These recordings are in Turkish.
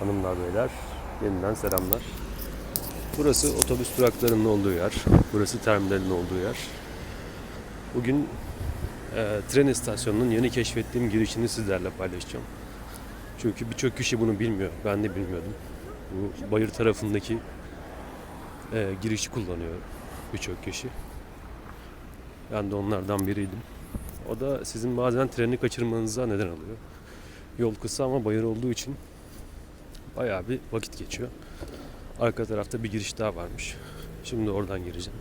Hanımlar beyler yeniden selamlar. Burası otobüs duraklarının olduğu yer. Burası terminalin olduğu yer. Bugün e, tren istasyonunun yeni keşfettiğim girişini sizlerle paylaşacağım. Çünkü birçok kişi bunu bilmiyor. Ben de bilmiyordum. Bu bayır tarafındaki e, girişi kullanıyor birçok kişi. Ben de onlardan biriydim. O da sizin bazen treni kaçırmanıza neden oluyor. Yol kısa ama bayır olduğu için bayağı bir vakit geçiyor. Arka tarafta bir giriş daha varmış. Şimdi oradan gireceğim.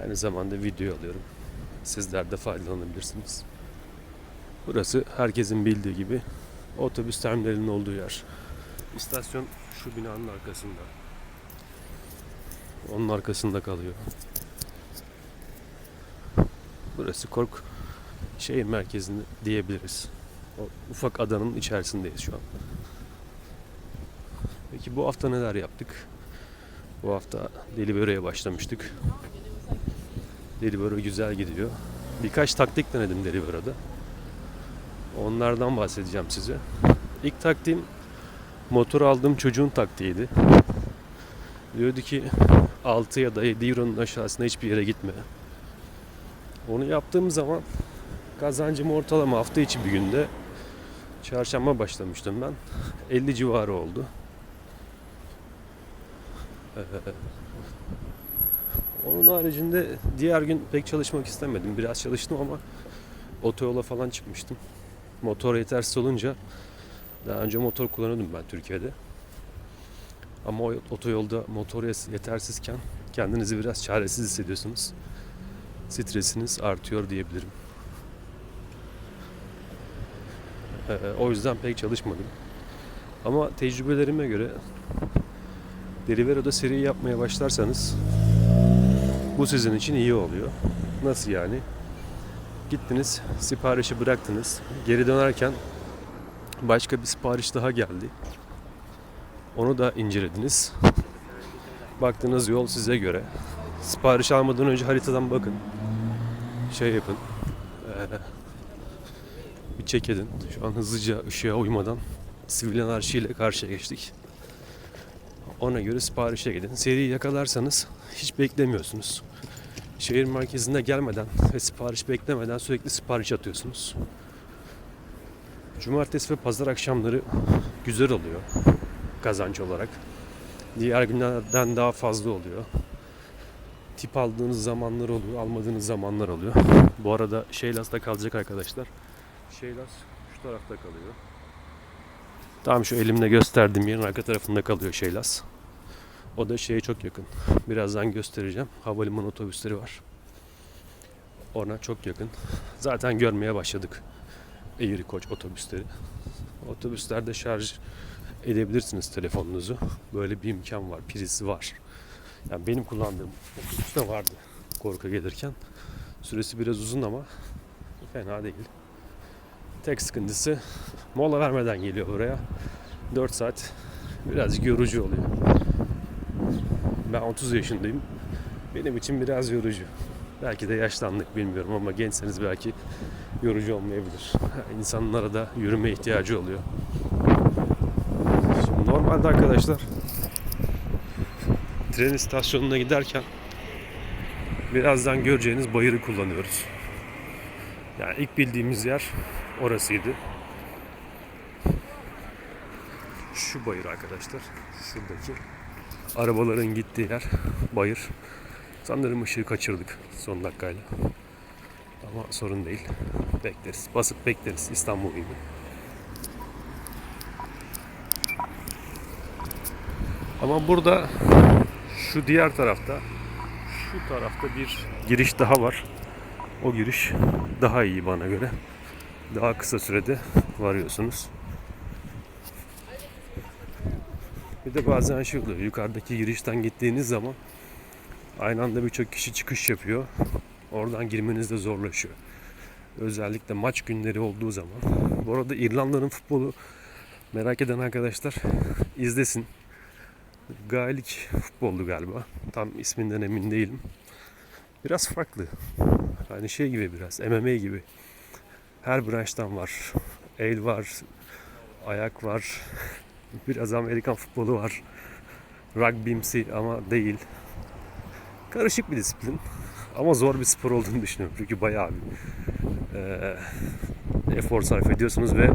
Aynı zamanda video alıyorum. Sizler de faydalanabilirsiniz. Burası herkesin bildiği gibi otobüs terminalinin olduğu yer. İstasyon şu binanın arkasında. Onun arkasında kalıyor. Burası Kork şehir merkezinde diyebiliriz. O ufak adanın içerisindeyiz şu an. Peki bu hafta neler yaptık? Bu hafta Delivery'e başlamıştık. Delivery güzel gidiyor. Birkaç taktik denedim Delivery'de. Onlardan bahsedeceğim size. İlk taktiğim motor aldığım çocuğun taktiğiydi. Diyordu ki 6 ya da 7 euronun aşağısına hiçbir yere gitme. Onu yaptığım zaman kazancım ortalama hafta içi bir günde çarşamba başlamıştım ben. 50 civarı oldu. Onun haricinde diğer gün pek çalışmak istemedim. Biraz çalıştım ama otoyola falan çıkmıştım. Motor yetersiz olunca daha önce motor kullanıyordum ben Türkiye'de. Ama o otoyolda motor yetersizken kendinizi biraz çaresiz hissediyorsunuz. Stresiniz artıyor diyebilirim. Ee, o yüzden pek çalışmadım. Ama tecrübelerime göre Delivery'de seri yapmaya başlarsanız bu sizin için iyi oluyor. Nasıl yani? Gittiniz, siparişi bıraktınız. Geri dönerken başka bir sipariş daha geldi. Onu da incelediniz. Baktığınız yol size göre. Sipariş almadan önce haritadan bakın. Şey yapın. Ee, bir çek edin. Şu an hızlıca ışığa uymadan sivil anarşiyle karşıya geçtik. Ona göre siparişe gidin. Seriyi yakalarsanız hiç beklemiyorsunuz. Şehir merkezine gelmeden ve sipariş beklemeden sürekli sipariş atıyorsunuz. Cumartesi ve pazar akşamları güzel oluyor kazanç olarak. Diğer günlerden daha fazla oluyor. Tip aldığınız zamanlar oluyor, almadığınız zamanlar oluyor. Bu arada Şeylas'ta kalacak arkadaşlar. Şeylas şu tarafta kalıyor. Tam şu elimle gösterdiğim yerin arka tarafında kalıyor Şeylas. O da şeye çok yakın. Birazdan göstereceğim. Havalimanı otobüsleri var. Ona çok yakın. Zaten görmeye başladık. Eğri Koç otobüsleri. Otobüslerde şarj edebilirsiniz telefonunuzu. Böyle bir imkan var. Prizi var. Yani benim kullandığım otobüste vardı korku gelirken. Süresi biraz uzun ama fena değil. Tek sıkıntısı mola vermeden geliyor buraya. 4 saat birazcık yorucu oluyor. Ben 30 yaşındayım. Benim için biraz yorucu. Belki de yaşlandık bilmiyorum ama gençseniz belki yorucu olmayabilir. İnsanlara da yürüme ihtiyacı oluyor. Şimdi normalde arkadaşlar tren istasyonuna giderken birazdan göreceğiniz bayırı kullanıyoruz. Yani ilk bildiğimiz yer orasıydı. Şu bayır arkadaşlar. Şuradaki arabaların gittiği yer bayır. Sanırım ışığı kaçırdık son dakikayla. Ama sorun değil. Bekleriz. Basıp bekleriz İstanbul gibi. Ama burada şu diğer tarafta şu tarafta bir giriş daha var. O giriş daha iyi bana göre. Daha kısa sürede varıyorsunuz. Bir de bazen şey oluyor. Yukarıdaki girişten gittiğiniz zaman aynı anda birçok kişi çıkış yapıyor. Oradan girmeniz de zorlaşıyor. Özellikle maç günleri olduğu zaman. Bu arada İrlanda'nın futbolu merak eden arkadaşlar izlesin. Gaelik futboldu galiba. Tam isminden emin değilim. Biraz farklı. Hani şey gibi biraz MMA gibi. Her branştan var. El var, ayak var, Biraz Amerikan futbolu var. Rugbymsi ama değil. Karışık bir disiplin. Ama zor bir spor olduğunu düşünüyorum. Çünkü bayağı bir eee, efor sarf ediyorsunuz ve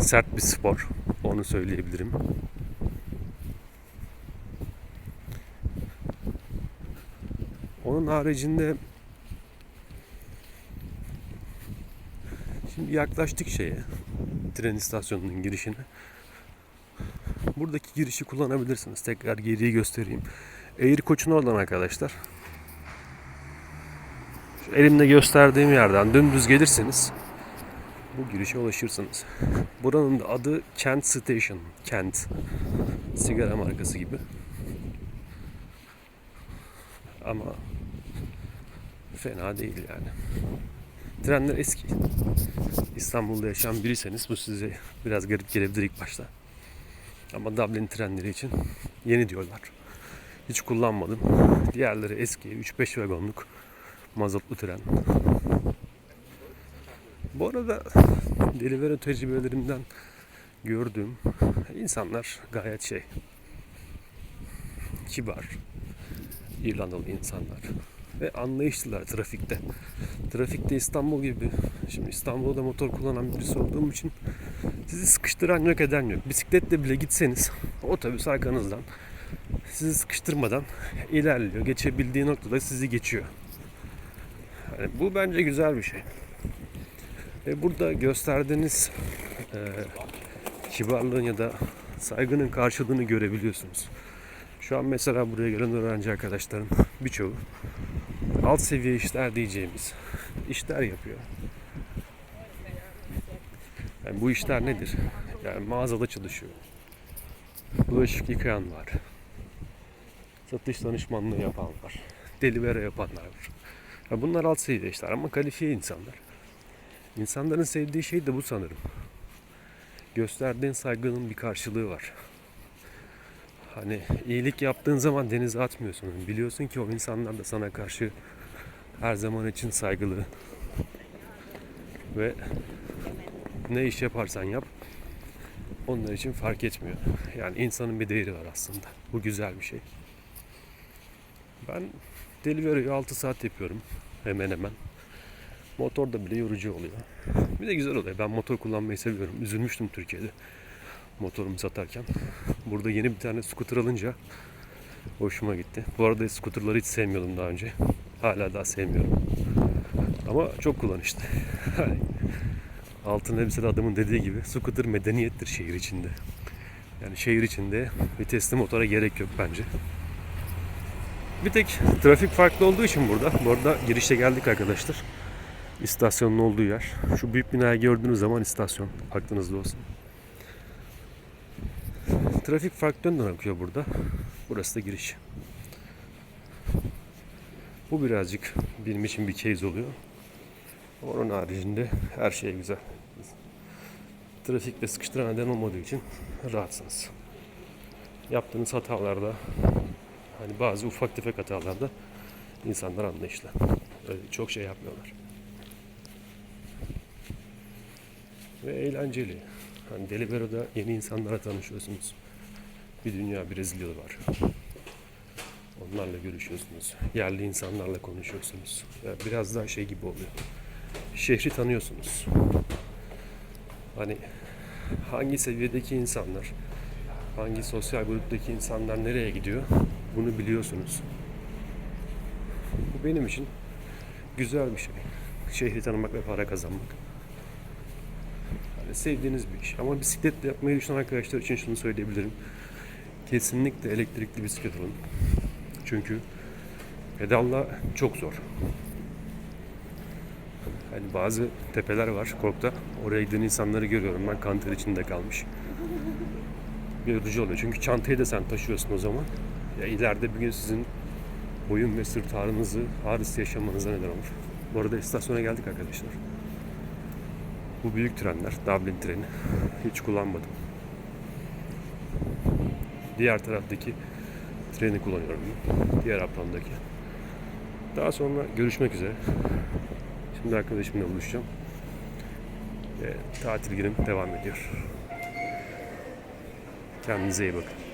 sert bir spor. Onu söyleyebilirim. Onun haricinde şimdi yaklaştık şeye tren istasyonunun girişine. Buradaki girişi kullanabilirsiniz. Tekrar geriyi göstereyim. Eğri koçun oradan arkadaşlar. Şu elimde gösterdiğim yerden dümdüz gelirseniz bu girişe ulaşırsınız. Buranın da adı Kent Station. Kent. Sigara markası gibi. Ama fena değil yani. Trenler eski. İstanbul'da yaşayan biriyseniz bu size biraz garip gelebilir ilk başta. Ama Dublin trenleri için yeni diyorlar. Hiç kullanmadım. Diğerleri eski 3-5 vagonluk mazotlu tren. Bu arada Deliveroo tecrübelerimden gördüğüm insanlar gayet şey kibar, İrlandalı insanlar ve anlayışlılar trafikte. Trafikte İstanbul gibi. Şimdi İstanbul'da motor kullanan birisi olduğum için sizi sıkıştıran yok eden yok. Bisikletle bile gitseniz otobüs arkanızdan sizi sıkıştırmadan ilerliyor. Geçebildiği noktada sizi geçiyor. Yani bu bence güzel bir şey. Ve burada gösterdiğiniz e, kibarlığın ya da saygının karşılığını görebiliyorsunuz. Şu an mesela buraya gelen öğrenci arkadaşlarım birçoğu alt seviye işler diyeceğimiz işler yapıyor. Yani bu işler nedir? Yani mağazada çalışıyor. Bulaşık yıkayan var. Satış danışmanlığı yapan var. Delivere yapanlar var. Ya bunlar alt seviye işler ama kalifiye insanlar. İnsanların sevdiği şey de bu sanırım. Gösterdiğin saygının bir karşılığı var. Hani iyilik yaptığın zaman denize atmıyorsun. Biliyorsun ki o insanlar da sana karşı her zaman için saygılı. Ve ne iş yaparsan yap onlar için fark etmiyor. Yani insanın bir değeri var aslında. Bu güzel bir şey. Ben Delivery'yi 6 saat yapıyorum. Hemen hemen. Motor da bile yorucu oluyor. Bir de güzel oluyor. Ben motor kullanmayı seviyorum. Üzülmüştüm Türkiye'de motorumu satarken. Burada yeni bir tane scooter alınca hoşuma gitti. Bu arada scooterları hiç sevmiyordum daha önce. Hala daha sevmiyorum. Ama çok kullanışlı. Altın elbiseli adamın dediği gibi scooter medeniyettir şehir içinde. Yani şehir içinde vitesli motora gerek yok bence. Bir tek trafik farklı olduğu için burada. Bu arada girişte geldik arkadaşlar. İstasyonun olduğu yer. Şu büyük binayı gördüğünüz zaman istasyon. Aklınızda olsun. Trafik farklı yönden akıyor burada. Burası da giriş. Bu birazcık benim için bir case oluyor. Onun haricinde her şey güzel. Trafikte sıkıştıran neden olmadığı için rahatsınız. Yaptığınız hatalarda hani bazı ufak tefek hatalarda insanlar anlayışlı. Öyle çok şey yapmıyorlar. Ve eğlenceli. Hani Delivero'da yeni insanlara tanışıyorsunuz. Bir dünya Brezilyalı var. Onlarla görüşüyorsunuz. Yerli insanlarla konuşuyorsunuz. Biraz daha şey gibi oluyor. Şehri tanıyorsunuz. Hani hangi seviyedeki insanlar, hangi sosyal gruptaki insanlar nereye gidiyor bunu biliyorsunuz. Bu benim için güzel bir şey. Şehri tanımak ve para kazanmak. Yani sevdiğiniz bir iş. Ama bisikletle yapmayı düşünen arkadaşlar için şunu söyleyebilirim. Kesinlikle elektrikli bisiklet alın. Çünkü pedalla çok zor. Hani bazı tepeler var Kork'ta. Oraya giden insanları görüyorum ben kanter içinde kalmış. Yorucu oluyor. Çünkü çantayı da sen taşıyorsun o zaman. Ya ileride bir gün sizin boyun ve sırt ağrınızı, ağrısı yaşamanıza neden olur. Bu arada istasyona geldik arkadaşlar. Bu büyük trenler, Dublin treni. Hiç kullanmadım. Diğer taraftaki treni kullanıyorum. Diğer aplandaki. Daha sonra görüşmek üzere. Şimdi arkadaşımla buluşacağım. Ve tatil günüm devam ediyor. Kendinize iyi bakın.